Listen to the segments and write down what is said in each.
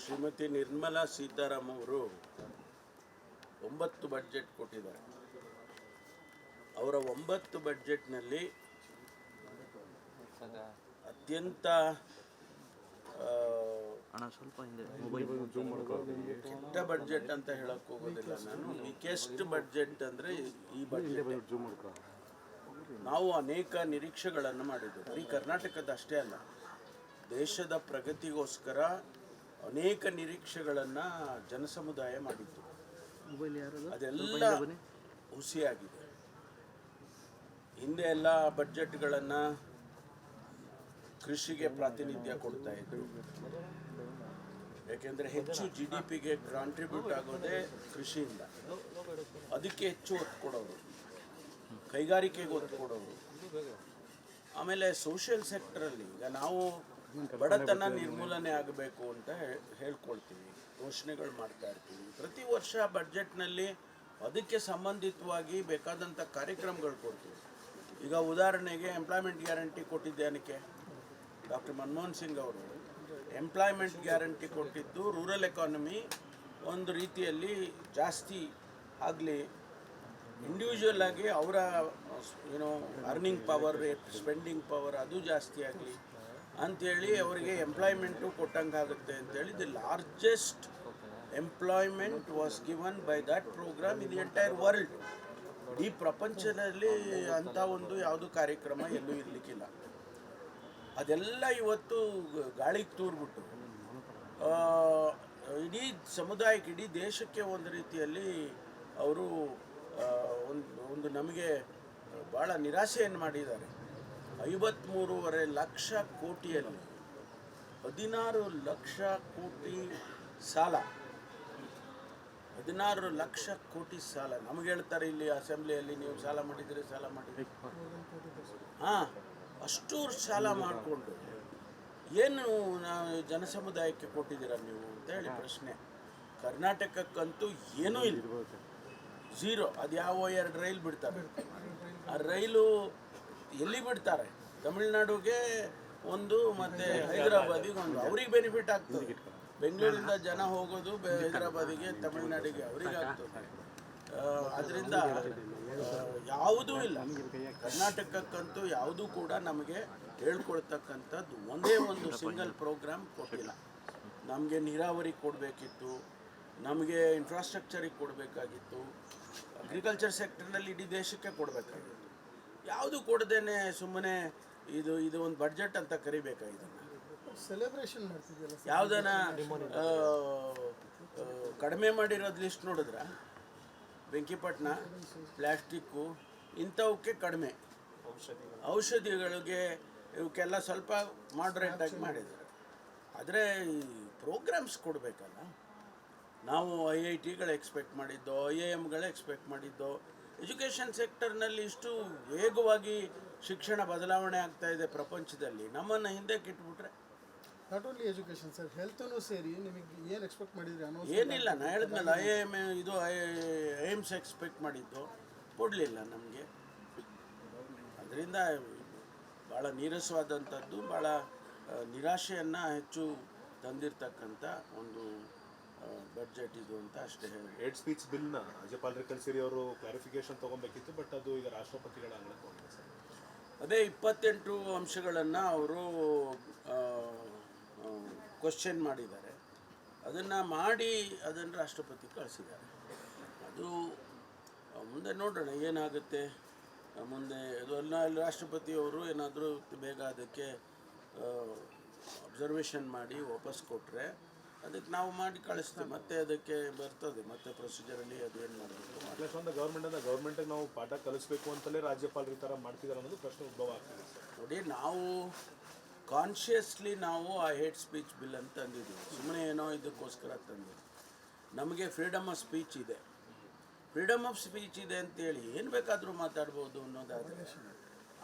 ಶ್ರೀಮತಿ ನಿರ್ಮಲಾ ಸೀತಾರಾಮ್ ಅವರು ಒಂಬತ್ತು ಬಡ್ಜೆಟ್ ಕೊಟ್ಟಿದ್ದಾರೆ. ಅವರ ಒಂಬತ್ತು ಬಡ್ಜೆಟ್ನಲ್ಲಿ ಅತ್ಯಂತ ಅಣ್ಣ ಸ್ವಲ್ಪ ಕೆಟ್ಟ ಬಡ್ಜೆಟ್ ಅಂತ ಹೇಳಕ್ ಹೋಗೋದಿಲ್ಲ ನಾನು. ವೀಕೆಸ್ಟ್ ಬಡ್ಜೆಟ್ ಅಂದರೆ ಈ ಬಡ್ಜೆಟ್ ನಾವು ಅನೇಕ ನಿರೀಕ್ಷೆಗಳನ್ನು ಮಾಡಿದ್ದು ಈ ಕರ್ನಾಟಕದ ಅಷ್ಟೇ ಅಲ್ಲ ದೇಶದ ಪ್ರಗತಿಗೋಸ್ಕರ ಅನೇಕ ನಿರೀಕ್ಷೆಗಳನ್ನು ಜನಸಮುದಾಯ ಮಾಡಿತ್ತು. ಅದೆಲ್ಲ ಹುಸಿಯಾಗಿದೆ. ಹಿಂದೆ ಎಲ್ಲ ಬಡ್ಜೆಟ್ಗಳನ್ನು ಕೃಷಿಗೆ ಪ್ರಾತಿನಿಧ್ಯ ಕೊಡ್ತಾ ಇದ್ರು. ಯಾಕೆಂದರೆ ಹೆಚ್ಚು ಜಿ ಡಿ ಪಿಗೆ ಕಾಂಟ್ರಿಬ್ಯೂಟ್ ಆಗೋದೇ ಕೃಷಿಯಿಂದ. ಅದಕ್ಕೆ ಹೆಚ್ಚು ಒತ್ತು ಕೊಡೋರು. ಕೈಗಾರಿಕೆಗೆ ಒತ್ತು ಕೊಡೋರು. ಆಮೇಲೆ ಸೋಷಿಯಲ್ ಸೆಕ್ಟರಲ್ಲಿ ಈಗ ನಾವು ಬಡತನ ನಿರ್ಮೂಲನೆ ಆಗಬೇಕು ಅಂತ ಹೇಳ್ಕೊಳ್ತೀವಿ. ಘೋಷಣೆಗಳು ಮಾಡ್ತಾ ಇರ್ತೀವಿ. ಪ್ರತಿ ವರ್ಷ ಬಜೆಟ್ನಲ್ಲಿ ಅದಕ್ಕೆ ಸಂಬಂಧಿತವಾಗಿ ಬೇಕಾದಂಥ ಕಾರ್ಯಕ್ರಮಗಳು ಕೊಡ್ತೀವಿ. ಈಗ ಉದಾಹರಣೆಗೆ ಎಂಪ್ಲಾಯ್ಮೆಂಟ್ ಗ್ಯಾರಂಟಿ ಕೊಟ್ಟಿದ್ದೆ ಅನಕ್ಕೆ ಡಾಕ್ಟರ್ ಮನಮೋಹನ್ ಸಿಂಗ್ ಅವರು. ಎಂಪ್ಲಾಯ್ಮೆಂಟ್ ಗ್ಯಾರಂಟಿ ಕೊಟ್ಟಿದ್ದು ರೂರಲ್ ಎಕಾನಮಿ ಒಂದು ರೀತಿಯಲ್ಲಿ ಜಾಸ್ತಿ ಆಗಲಿ ಇಂಡಿವಿಜುವಲ್ ಆಗಿ ಅವರ ಏನೋ ಅರ್ನಿಂಗ್ ಪವರ್ ಸ್ಪೆಂಡಿಂಗ್ ಪವರ್ ಅದು ಜಾಸ್ತಿ ಆಗಲಿ ಅಂಥೇಳಿ ಅವರಿಗೆ ಎಂಪ್ಲಾಯ್ಮೆಂಟು ಕೊಟ್ಟಂಗೆ ಆಗುತ್ತೆ ಅಂತೇಳಿ the largest employment was given by that program in the entire world ಈ ಪ್ರಪಂಚದಲ್ಲಿ ಅಂಥ ಒಂದು ಯಾವುದು ಕಾರ್ಯಕ್ರಮ ಎಲ್ಲೂ ಇರಲಿಕ್ಕಿಲ್ಲ. ಅದೆಲ್ಲ ಇವತ್ತು ಗಾಳಿಗೆ ತೂರ್ಬಿಟ್ಟು ಇಡೀ ಸಮುದಾಯಕ್ಕೆ, ಇಡೀ ದೇಶಕ್ಕೆ ಒಂದು ರೀತಿಯಲ್ಲಿ ಅವರು ಒಂದು ಒಂದು ನಮಗೆ ಭಾಳ ನಿರಾಸೆಯನ್ನು ಮಾಡಿದ್ದಾರೆ. ಐವತ್ತ್ಮೂರುವರೆ ಲಕ್ಷ ಕೋಟಿಯಲ್ಲಿ ಹದಿನಾರು ಲಕ್ಷ ಕೋಟಿ ಸಾಲ. ಹದಿನಾರು ಲಕ್ಷ ಕೋಟಿ ಸಾಲ. ನಮಗೆ ಹೇಳ್ತಾರೆ ಇಲ್ಲಿ ಅಸೆಂಬ್ಲಿಯಲ್ಲಿ ನೀವು ಸಾಲ ಮಾಡಿದರೆ ಸಾಲ ಮಾಡಿದ್ರಿ ಹಾಂ ಅಷ್ಟು ಸಾಲ ಮಾಡಿಕೊಂಡು. ಏನು ನಾವು ಜನಸಮುದಾಯಕ್ಕೆ ಕೊಟ್ಟಿದ್ದೀರ ನೀವು ಅಂತ ಹೇಳಿ ಪ್ರಶ್ನೆ. ಕರ್ನಾಟಕಕ್ಕಂತೂ ಏನೂ ಇಲ್ಲ. ಝೀರೋ ಅದು ಯಾವ ಎರಡು ರೈಲ್ ಬಿಡ್ತಾರೆ. ಆ ರೈಲು ಎಲ್ಲಿ ಬಿಡ್ತಾರೆ? ತಮಿಳ್ನಾಡುಗೆ ಒಂದು ಮತ್ತು ಹೈದರಾಬಾದಿಗೆ ಒಂದು. ಅವ್ರಿಗೆ ಬೆನಿಫಿಟ್ ಆಗ್ತದೆ. ಬೆಂಗಳೂರಿಂದ ಜನ ಹೋಗೋದು ಹೈದರಾಬಾದಿಗೆ, ತಮಿಳ್ನಾಡಿಗೆ ಅವ್ರಿಗೆ ಆಗ್ತದೆ. ಅದರಿಂದ ಯಾವುದೂ ಇಲ್ಲ. ಕರ್ನಾಟಕಕ್ಕಂತೂ ಯಾವುದೂ ಕೂಡ ನಮಗೆ ಹೇಳ್ಕೊಳ್ತಕ್ಕಂಥದ್ದು ಒಂದೇ ಒಂದು ಸಿಂಗಲ್ ಪ್ರೋಗ್ರಾಮ್ ಕೊಟ್ಟಿಲ್ಲ. ನಮಗೆ ನೀರಾವರಿ ಕೊಡಬೇಕಿತ್ತು. ನಮಗೆ ಇನ್ಫ್ರಾಸ್ಟ್ರಕ್ಚರಿಗೆ ಕೊಡಬೇಕಾಗಿತ್ತು. ಅಗ್ರಿಕಲ್ಚರ್ ಸೆಕ್ಟರ್ನಲ್ಲಿ ಇಡೀ ದೇಶಕ್ಕೆ ಕೊಡಬೇಕಾಗಿತ್ತು. ಯಾವುದು ಕೊಡದೇನೆ ಸುಮ್ಮನೆ ಇದು ಇದು ಒಂದು ಬಡ್ಜೆಟ್ ಅಂತ ಕರಿಬೇಕಾ ಇದನ್ನು? ಸೆಲೆಬ್ರೇಷನ್ ಮಾಡ್ತಿದ್ಯಲ್ಲ ಯಾವುದನ್ನ ಕಡಿಮೆ ಮಾಡಿರೋದು ಲಿಸ್ಟ್ ನೋಡಿದ್ರ? ಬೆಂಕಿಪಟ್ಟಣ ಪ್ಲ್ಯಾಸ್ಟಿಕ್ಕು ಇಂಥವಕ್ಕೆ ಕಡಿಮೆ. ಔಷಧಿಗಳಿಗೆ ಇವಕ್ಕೆಲ್ಲ ಸ್ವಲ್ಪ ಮಾಡ್ರೇಟಾಗಿ ಮಾಡಿದ್ರು. ಆದರೆ ಈ ಪ್ರೋಗ್ರಾಮ್ಸ್ ಕೊಡಬೇಕಲ್ಲ. ನಾವು ಐ ಐ ಟಿಗಳು ಎಕ್ಸ್ಪೆಕ್ಟ್ ಮಾಡಿದ್ದೋ ಐ ಐ ಎಮ್ಗಳು ಎಕ್ಸ್ಪೆಕ್ಟ್ ಮಾಡಿದ್ದೋ ಎಜುಕೇಷನ್ ಸೆಕ್ಟರ್ನಲ್ಲಿ ಇಷ್ಟು ವೇಗವಾಗಿ ಶಿಕ್ಷಣ ಬದಲಾವಣೆ ಆಗ್ತಾ ಇದೆ ಪ್ರಪಂಚದಲ್ಲಿ. ನಮ್ಮನ್ನು ಹಿಂದೆ ಕಿಟ್ಬಿಟ್ರೆ? ನಾಟ್ ಓನ್ಲಿ ಎಜುಕೇಷನ್ ಸರ್ ಹೆಲ್ತನು ಸೇರಿ ನಿಮಗೆ ಏನು ಎಕ್ಸ್ಪೆಕ್ಟ್ ಮಾಡಿದ್ರಿ ಅನ್ನೋ ಏನಿಲ್ಲ ನಾ ಹೇಳಿದ್ನಲ್ಲ ಐ ಎಂ ಇದು ಐ ಏಮ್ಸ್ ಎಕ್ಸ್ಪೆಕ್ಟ್ ಮಾಡಿದ್ದು. ಕೊಡಲಿಲ್ಲ ನಮಗೆ. ಅದರಿಂದ ಭಾಳ ನೀರಸವಾದಂಥದ್ದು ಭಾಳ ನಿರಾಶೆಯನ್ನು ಹೆಚ್ಚು ತಂದಿರತಕ್ಕಂಥ ಒಂದು ಬಡ್ಜೆಟ್ ಇದು ಅಂತ ಅಷ್ಟೇ ಹೇಳಿ ಏಡ್ ಸ್ಪೀಚ್ ಬಿಲ್ನ ರಾಜ್ಯಪಾಲರು ಕಲ್ಸಿರಿ ಅವರು ಕ್ಲಾರಿಫಿಕೇಶನ್ ತೊಗೊಬೇಕಿತ್ತು ಬಟ್ ಅದು ಈಗ ರಾಷ್ಟ್ರಪತಿಗಳ ಅಂಗಳಕ್ಕೆ ಹೋಗಿದೆ ಸರ್. ಅದೇ ಇಪ್ಪತ್ತೆಂಟು ಅಂಶಗಳನ್ನು ಅವರು ಕ್ವಶನ್ ಮಾಡಿದ್ದಾರೆ. ಅದನ್ನು ಮಾಡಿ ಅದನ್ನು ರಾಷ್ಟ್ರಪತಿ ಕಳಿಸಿದ್ದಾರೆ. ಅದು ಮುಂದೆ ನೋಡೋಣ ಏನಾಗುತ್ತೆ. ಮುಂದೆ ಅದು ಎಲ್ಲ ರಾಷ್ಟ್ರಪತಿಯವರು ಏನಾದರೂ ಬೇಗ ಅದಕ್ಕೆ ಅಬ್ಸರ್ವೇಷನ್ ಮಾಡಿ ವಾಪಸ್ ಕೊಟ್ಟರೆ ಅದಕ್ಕೆ ನಾವು ಮಾಡಿ ಕಳಿಸ್ತೀವಿ ಮತ್ತೆ ಅದಕ್ಕೆ ಬರ್ತದೆ ಮತ್ತೆ ಪ್ರೊಸೀಜರಲ್ಲಿ ಅದು ಏನು ಮಾಡಬೇಕು. ಪ್ಲಸ್ ಒಂದು ಗೌರ್ಮೆಂಟ್ ಅಂದ್ರೆ ಗೌರ್ಮೆಂಟಿಗೆ ನಾವು ಪಾಠ ಕಲಿಸ್ಬೇಕು ಅಂತಲೇ ರಾಜ್ಯಪಾಲರು ಈ ಥರ ಮಾಡ್ತಿದ್ದಾರೆ ಅನ್ನೋದು ಪ್ರಶ್ನೆ ಉದ್ಭವ ಆಗ್ತದೆ. ನೋಡಿ ನಾವು ಕಾನ್ಷಿಯಸ್ಲಿ ನಾವು ಆ ಹೇಟ್ ಸ್ಪೀಚ್ ಬಿಲ್ ಅಂತ ತಂದಿದ್ದೀವಿ. ಸುಮ್ಮನೆ ಏನೋ ಇದಕ್ಕೋಸ್ಕರ ತಂದಿದ್ದೀವಿ. ನಮಗೆ ಫ್ರೀಡಮ್ ಆಫ್ ಸ್ಪೀಚ್ ಇದೆ. ಫ್ರೀಡಮ್ ಆಫ್ ಸ್ಪೀಚ್ ಇದೆ ಅಂತೇಳಿ ಏನು ಬೇಕಾದರೂ ಮಾತಾಡ್ಬೋದು ಅನ್ನೋದಾದರೆ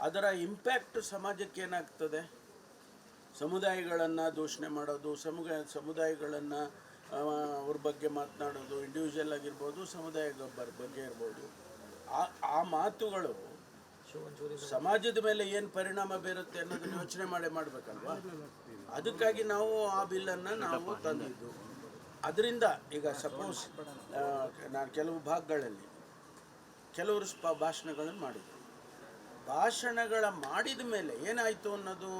ಅದರ ಇಂಪ್ಯಾಕ್ಟ್ ಸಮಾಜಕ್ಕೆ ಏನಾಗ್ತದೆ? ಸಮುದಾಯಗಳನ್ನು ದೂಷಣೆ ಮಾಡೋದು ಸಮುದಾಯ ಸಮುದಾಯಗಳನ್ನು ಅವ್ರ ಬಗ್ಗೆ ಮಾತನಾಡೋದು ಇಂಡಿವಿಜುವಲ್ ಆಗಿರ್ಬೋದು ಸಮುದಾಯ ಗೊಬ್ಬರ ಬಗ್ಗೆ ಇರ್ಬೋದು. ಆ ಆ ಮಾತುಗಳು ಸಮಾಜದ ಮೇಲೆ ಏನು ಪರಿಣಾಮ ಬೀರುತ್ತೆ ಅನ್ನೋದನ್ನು ಯೋಚನೆ ಮಾಡಿ ಮಾಡಬೇಕಲ್ವಾ? ಅದಕ್ಕಾಗಿ ನಾವು ಆ ಬಿಲ್ಲನ್ನು ನಾವು ತಂದಿದ್ದು. ಅದರಿಂದ ಈಗ ಸಪೋಸ್ ನಾನು ಕೆಲವು ಭಾಗಗಳಲ್ಲಿ ಕೆಲವರು ಸ್ಪ ಭಾಷಣಗಳನ್ನು ಮಾಡಿದರು. ಭಾಷಣಗಳ ಮಾಡಿದ ಮೇಲೆ ಏನಾಯಿತು ಅನ್ನೋದು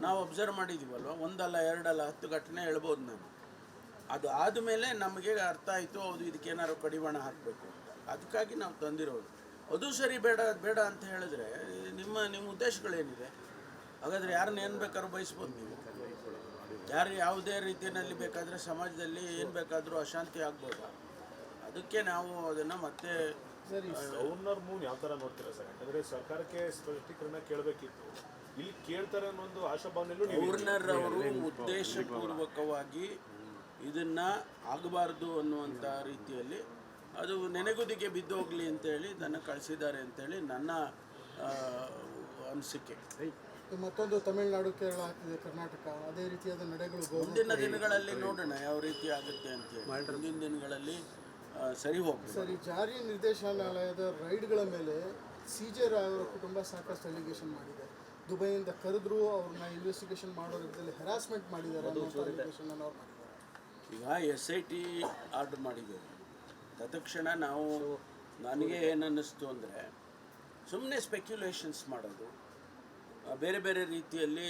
ನಾವು ಅಬ್ಸರ್ವ್ ಮಾಡಿದ್ದೀವಲ್ವ ಒಂದಲ್ಲ, ಎರಡಲ್ಲ, ಹತ್ತು ಘಟನೆ ಹೇಳ್ಬೋದು ನಾನು. ಅದು ಆದಮೇಲೆ ನಮಗೆ ಅರ್ಥ ಆಯಿತು, ಹೌದು, ಇದಕ್ಕೆ ಏನಾದ್ರು ಕಡಿವಾಣ ಹಾಕಬೇಕು. ಅದಕ್ಕಾಗಿ ನಾವು ತಂದಿರೋದು. ಅದು ಸರಿ, ಬೇಡ ಬೇಡ ಅಂತ ಹೇಳಿದ್ರೆ ನಿಮ್ಮ ನಿಮ್ಮ ಉದ್ದೇಶಗಳೇನಿದೆ? ಹಾಗಾದರೆ ಯಾರನ್ನ ಏನು ಬೇಕಾದ್ರೂ ಬಯಸ್ಬೋದು ನೀವು. ಯಾರು ಯಾವುದೇ ರೀತಿಯಲ್ಲಿ ಬೇಕಾದರೆ ಸಮಾಜದಲ್ಲಿ ಏನು ಬೇಕಾದರೂ ಅಶಾಂತಿ ಆಗ್ಬೋದಾ? ಅದಕ್ಕೆ ನಾವು ಅದನ್ನು ಮತ್ತೆ ಸರ್ ಈ ಗವರ್ನರ್ ಮೂವ್ ಯಾವ ಥರ ನೋಡ್ತೀರಾ ಸರ್? ಯಾಕಂದ್ರೆ ಸರ್ಕಾರಕ್ಕೆ ಸ್ಪಷ್ಟೀಕರಣ ಕೇಳಬೇಕಿತ್ತು. ಇಲ್ಲಿ ಕೇಳ್ತಾರೆ ಅನ್ನೋ ಒಂದು ಆಶಾಭಾವನೆಯಲ್ಲೂ ಗವರ್ನರ್ ಅವರು ಉದ್ದೇಶಪೂರ್ವಕವಾಗಿ ಇದನ್ನ ಆಗಬಾರ್ದು ಅನ್ನುವಂಥ ರೀತಿಯಲ್ಲಿ ಅದು ನೆನೆಗುದಿಗೆ ಬಿದ್ದೋಗ್ಲಿ ಅಂತೇಳಿ ನನ್ನ ಕಳಿಸಿದ್ದಾರೆ ಅಂತೇಳಿ ನನ್ನ ಅನಿಸಿಕೆ. ಮತ್ತೊಂದು ತಮಿಳುನಾಡು ಕೇರಳ ಆಗ್ತಿದೆ ಕರ್ನಾಟಕ. ಅದೇ ರೀತಿಯಾದ ನಡೆಗಳು ಮುಂದಿನ ದಿನಗಳಲ್ಲಿ ನೋಡೋಣ ಯಾವ ರೀತಿ ಆಗುತ್ತೆ ಅಂತೇಳಿ ಮುಂದಿನ ದಿನಗಳಲ್ಲಿ ಸರಿ ಹೋಗ್ತದೆ ಸರಿ ಜಾರಿ ನಿರ್ದೇಶನಾಲಯದ ರೈಡ್ಗಳ ಮೇಲೆ ಸಿ ಜೆ ರಾಯ್ ಅವರ ಕುಟುಂಬ ಸಾಕಷ್ಟು ಅಲಿಗೇಷನ್ ಮಾಡಿದೆ. ದುಬೈಯಿಂದ ಕರೆದ್ರು ಅವ್ರನ್ನ ಇನ್ವೆಸ್ಟಿಗೇಷನ್ ಮಾಡೋ ರೀತಿಯಲ್ಲಿ ಹೆರಾಸ್ಮೆಂಟ್ ಮಾಡಿದ್ದಾರೆ ಅನ್ನೋ ಅಲಿಗೇಷನ್ ಅವ್ರು ಮಾಡಿದ್ದಾರೆ. ಈಗ ಎಸ್ ಐ ಟಿ ಆರ್ಡರ್ ಮಾಡಿದ್ದೇವೆ ತತ್ಕ್ಷಣ ನಾವು ನನಗೆ ಏನನ್ನಿಸ್ತು ಅಂದರೆ ಸುಮ್ಮನೆ ಸ್ಪೆಕ್ಯುಲೇಷನ್ಸ್ ಮಾಡೋದು ಬೇರೆ ಬೇರೆ ರೀತಿಯಲ್ಲಿ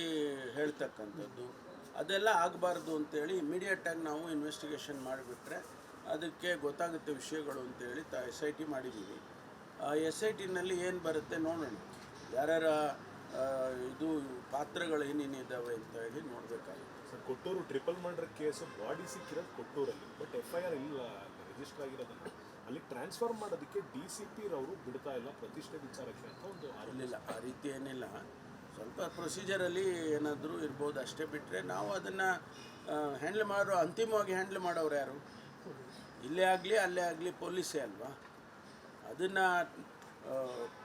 ಹೇಳ್ತಕ್ಕಂಥದ್ದು ಅದೆಲ್ಲ ಆಗಬಾರ್ದು ಅಂತೇಳಿ ಇಮಿಡಿಯೇಟಾಗಿ ನಾವು ಇನ್ವೆಸ್ಟಿಗೇಷನ್ ಮಾಡಿಬಿಟ್ರೆ ಅದಕ್ಕೆ ಗೊತ್ತಾಗುತ್ತೆ ವಿಷಯಗಳು ಅಂತೇಳಿ ತ ಎಸ್ ಐ ಟಿ ಮಾಡಿದ್ದೀವಿ. ಆ ಎಸ್ ಐ ಟಿನಲ್ಲಿ ಏನು ಬರುತ್ತೆ ನೋಡೋಣ. ಯಾರ್ಯಾರ ಇದು ಪಾತ್ರಗಳು ಏನೇನಿದ್ದಾವೆ ಅಂತ ಹೇಳಿ ನೋಡಬೇಕಾಗುತ್ತೆ. Sir Kottur triple murder case body ಸಿಕ್ಕಿರೋದು ಕೊಟ್ಟೂರಲ್ಲಿ ಬಟ್ ಎಫ್ ಐ ಆರ್ ಇಲ್ಲ ರಿಜಿಸ್ಟರ್ ಆಗಿರೋದನ್ನು ಅಲ್ಲಿ ಟ್ರಾನ್ಸ್ಫರ್ ಮಾಡೋದಕ್ಕೆ ಡಿ ಸಿ ಪಿ ರವರು ಬಿಡ್ತಾ ಇಲ್ಲ ಪ್ರತಿಷ್ಠೆ ವಿಚಾರಕ್ಕೆ ಅಂತ ಒಂದು ಅಲ್ಲಿಲ್ಲ ಆ ರೀತಿ ಏನಿಲ್ಲ. ಸ್ವಲ್ಪ ಪ್ರೊಸೀಜರಲ್ಲಿ ಏನಾದರೂ ಇರ್ಬೋದು ಅಷ್ಟೇ ಬಿಟ್ಟರೆ ನಾವು ಅದನ್ನು ಹ್ಯಾಂಡ್ಲ್ ಮಾಡೋ ಅಂತಿಮವಾಗಿ ಹ್ಯಾಂಡ್ಲ್ ಮಾಡೋರು ಯಾರು? ಇಲ್ಲೇ ಆಗಲಿ, ಅಲ್ಲೇ ಆಗಲಿ ಪೊಲೀಸೇ ಅಲ್ವಾ? ಅದನ್ನು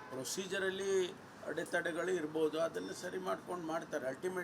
ಪ್ರೊಸೀಜರಲ್ಲಿ ಅಡೆತಡೆಗಳು ಇರ್ಬೋದು, ಅದನ್ನು ಸರಿ ಮಾಡ್ಕೊಂಡು ಮಾಡ್ತಾರೆ. ಅಲ್ಟಿಮೇಟ್